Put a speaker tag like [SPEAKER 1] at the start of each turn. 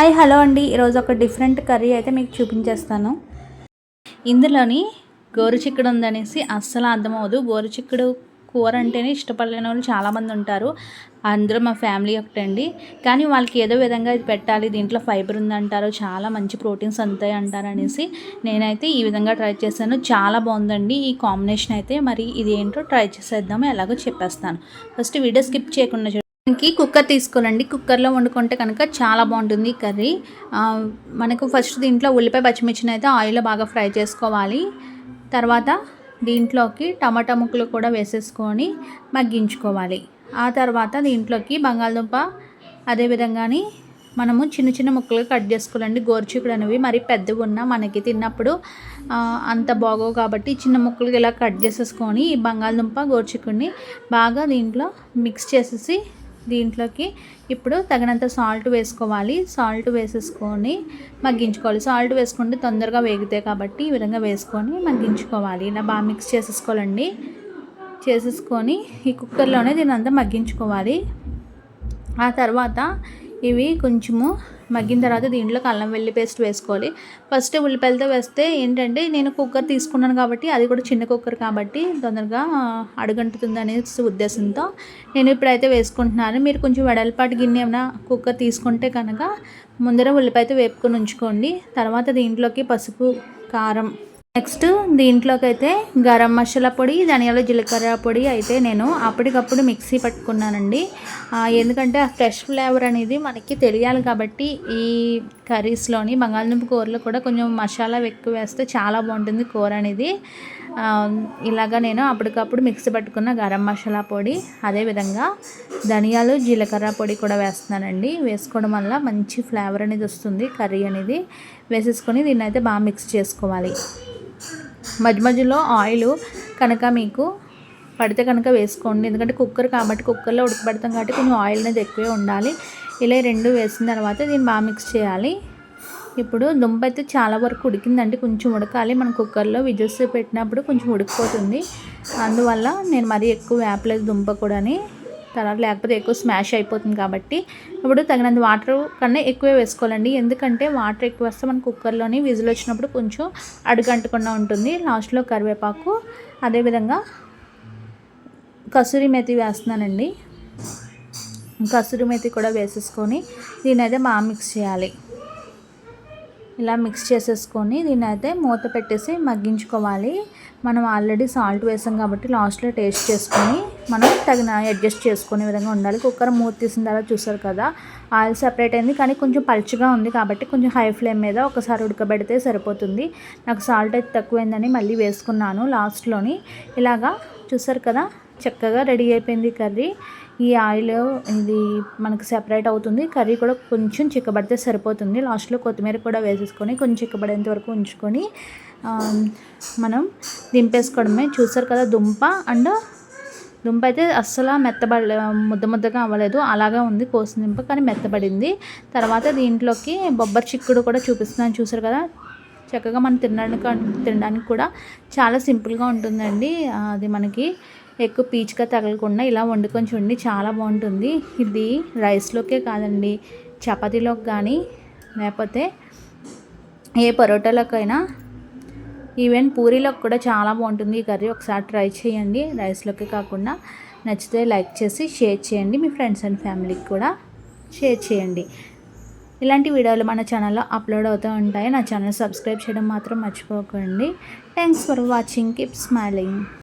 [SPEAKER 1] Hi hello అండి. ఈరోజు ఒక డిఫరెంట్ కర్రీ అయితే మీకు చూపించేస్తాను. ఇందులోని గోరుచిక్కుడు ఉందనేసి అస్సలు అర్థమవుదు గోరుచిక్కుడు కూర అంటేనే ఇష్టపడలేని వాళ్ళు చాలామంది ఉంటారు. అందరూ మా ఫ్యామిలీ ఒకటండి. కానీ వాళ్ళకి ఏదో విధంగా ఇది పెట్టాలి దీంట్లో ఫైబర్ ఉందంటారు చాలా మంచి ప్రోటీన్స్ అందుతాయి అంటారు అనేసి నేనైతే ఈ విధంగా ట్రై చేశాను. చాలా బాగుందండి ఈ కాంబినేషన్ అయితే. మరి ఇది ఏంటో ట్రై చేసేద్దాము ఎలాగో చెప్పేస్తాను. ఫస్ట్ వీడియో స్కిప్ చేయకుండా చూడండి కుక్కర్ తీసుకోవాలండి కుక్కర్లో వండుకుంటే కనుక చాలా బాగుంటుంది కర్రీ. మనకు ఫస్ట్ దీంట్లో ఉల్లిపాయ పచ్చిమిర్చిని అయితే ఆయిల్లో బాగా ఫ్రై చేసుకోవాలి. తర్వాత దీంట్లోకి టమాటా ముక్కలు కూడా వేసేసుకొని మగ్గించుకోవాలి. ఆ తర్వాత దీంట్లోకి బంగాళదుంప అదేవిధంగానే మనము చిన్న చిన్న ముక్కలు కట్ చేసుకోవాలండి. గోరుచిక్కుడు అనేవి మరి పెద్దగా ఉన్నా మనకి తిన్నప్పుడు అంత బాగోవు కాబట్టి చిన్న ముక్కలు ఇలా కట్ చేసేసుకొని ఈ బంగాళదుంప గోరుచిక్కుడిని బాగా దీంట్లో మిక్స్ చేసేసి దీంట్లోకి ఇప్పుడు తగినంత సాల్ట్ వేసుకోవాలి. సాల్ట్ వేసేసుకొని మగ్గించుకోవాలి. సాల్ట్ వేసుకుంటే తొందరగా వేగుతాయి కాబట్టి ఈ విధంగా వేసుకొని మగ్గించుకోవాలి. ఇలా బాగా మిక్స్ చేసేసుకోవాలండి. చేసేసుకొని ఈ కుక్కర్లోనే దీని అంతా మగ్గించుకోవాలి. ఆ తర్వాత ఇవి కొంచెము మగ్గిన తర్వాత దీంట్లో అల్లం వెల్లి పేస్ట్ వేసుకోవాలి. ఫస్ట్ ఉల్లిపాయలతో వేస్తే ఏంటంటే నేను కుక్కర్ తీసుకున్నాను కాబట్టి అది కూడా చిన్న కుక్కర్ కాబట్టి తొందరగా అడుగంటుతుంది అనే ఉద్దేశంతో నేను ఇప్పుడైతే వేసుకుంటున్నాను. మీరు కొంచెం వెడల్పాటి గిన్నె ఏమైనా కుక్కర్ తీసుకుంటే కనుక ముందర ఉల్లిపాయతో వేపుకొని ఉంచుకోండి. తర్వాత దీంట్లోకి పసుపు కారం నెక్స్ట్ దీంట్లోకి అయితే గరం మసాలా పొడి ధనియాల జీలకర్ర పొడి అయితే నేను అప్పటికప్పుడు మిక్సీ పట్టుకున్నానండి. ఎందుకంటే ఆ ఫ్రెష్ ఫ్లేవర్ అనేది మనకి తెలియాలి కాబట్టి ఈ కర్రీస్లోని బంగాళదుంప కూరలో కూడా కొంచెం మసాలా ఎక్కువ వేస్తే చాలా బాగుంటుంది కూర అనేది. ఇలాగ ఇలాగా నేను అప్పటికప్పుడు మిక్సీ పట్టుకున్న గరం మసాలా పొడి అదేవిధంగా ధనియాలు జీలకర్ర పొడి కూడా వేస్తున్నానండి. వేసుకోవడం వల్ల మంచి ఫ్లేవర్ అనేది వస్తుంది కర్రీ అనేది. వేసేసుకొని దీన్ని అయితే బాగా మిక్స్ చేసుకోవాలి. మధ్య మధ్యలో ఆయిల్ కనుక మీకు పడితే కనుక వేసుకోండి. ఎందుకంటే కుక్కర్ కాబట్టి కుక్కర్లో ఉడకబెడతాం కాబట్టి కొంచెం ఆయిల్ అనేది ఎక్కువే ఉండాలి. ఇలా రెండు వేసిన తర్వాత దీన్ని బాగా మిక్స్ చేయాలి. ఇప్పుడు దుంప అయితే చాలా వరకు ఉడికిందంటే కొంచెం ఉడకాలి. మనం కుక్కర్లో విజిల్స్ పెట్టినప్పుడు కొంచెం ఉడికిపోతుంది. అందువల్ల నేను మరీ ఎక్కువ వేపలేదు దుంప కూడాని. కలర్ లేకపోతే ఎక్కువ స్మాష్ అయిపోతుంది కాబట్టి ఇప్పుడు తగినంత వాటర్ కన్నా ఎక్కువే వేసుకోవాలండి. ఎందుకంటే వాటర్ ఎక్కువ వేస్తే మన కుక్కర్లోని విజిల్ వచ్చినప్పుడు కొంచెం అడుగంటకుండా ఉంటుంది. లాస్ట్లో కరివేపాకు అదేవిధంగా కసూరి మెతి వేస్తున్నానండి. కసూరి మెతి కూడా వేసేసుకొని దీని అయితే బాగా మిక్స్ చేయాలి. ఇలా మిక్స్ చేసేసుకొని దీన్ని అయితే మూత పెట్టేసి మగ్గించుకోవాలి. మనం ఆల్రెడీ సాల్ట్ వేసాం కాబట్టి లాస్ట్లో టేస్ట్ చేసుకొని మనం తగిన అడ్జస్ట్ చేసుకునే విధంగా ఉండాలి. కుక్కర్ మూత తీసిన తర్వాత చూసారు కదా ఆయిల్ సెపరేట్ అయింది. కానీ కొంచెం పలుచగా ఉంది కాబట్టి కొంచెం హై ఫ్లేమ్ మీద ఒకసారి ఉడకబెడితే సరిపోతుంది. నాకు సాల్ట్ అయితే తక్కువైందని మళ్ళీ వేసుకున్నాను లాస్ట్లోని. ఇలాగా చూసారు కదా చక్కగా రెడీ అయిపోయింది కర్రీ. ఈ ఆయిల్ ఇది మనకు సెపరేట్ అవుతుంది. కర్రీ కూడా కొంచెం చిక్కబడితే సరిపోతుంది. లాస్ట్లో కొత్తిమీర కూడా వేసేసుకొని కొంచెం చిక్కబడేంత వరకు ఉంచుకొని మనం దింపేసుకోవడమే. చూసారు కదా దుంప అండ్ దుంప అయితే అస్సలు మెత్తబడ ముద్ద ముద్దగా అవ్వలేదు. అలాగా ఉంది కోసిన దుంప కానీ మెత్తబడింది. తర్వాత దీంట్లోకి బొబ్బరి చిక్కుడు కూడా చూపిస్తున్నాను. చూసారు కదా? చక్కగా మనం తినడానికి తినడానికి కూడా చాలా సింపుల్గా ఉంటుందండి. అది మనకి ఎక్కువ పీచుగా తగలకుండా ఇలా వండుకొని చూడండి. చాలా బాగుంటుంది. ఇది రైస్లోకే కాదండి చపాతీలోకి కానీ లేకపోతే ఏ పరోటాలోకైనా ఈవెన్ పూరీలోకి కూడా చాలా బాగుంటుంది ఈ కర్రీ. ఒకసారి ట్రై చేయండి. రైస్లోకి కాకుండా నచ్చితే లైక్ చేసి షేర్ చేయండి. మీ ఫ్రెండ్స్ అండ్ ఫ్యామిలీకి కూడా షేర్ చేయండి. ఇలాంటి వీడియోలు మన ఛానల్లో అప్లోడ్ అవుతూ ఉంటాయి. నా ఛానల్ సబ్స్క్రైబ్ చేయడం మాత్రం మర్చిపోకండి. Thanks for watching. Keep smiling.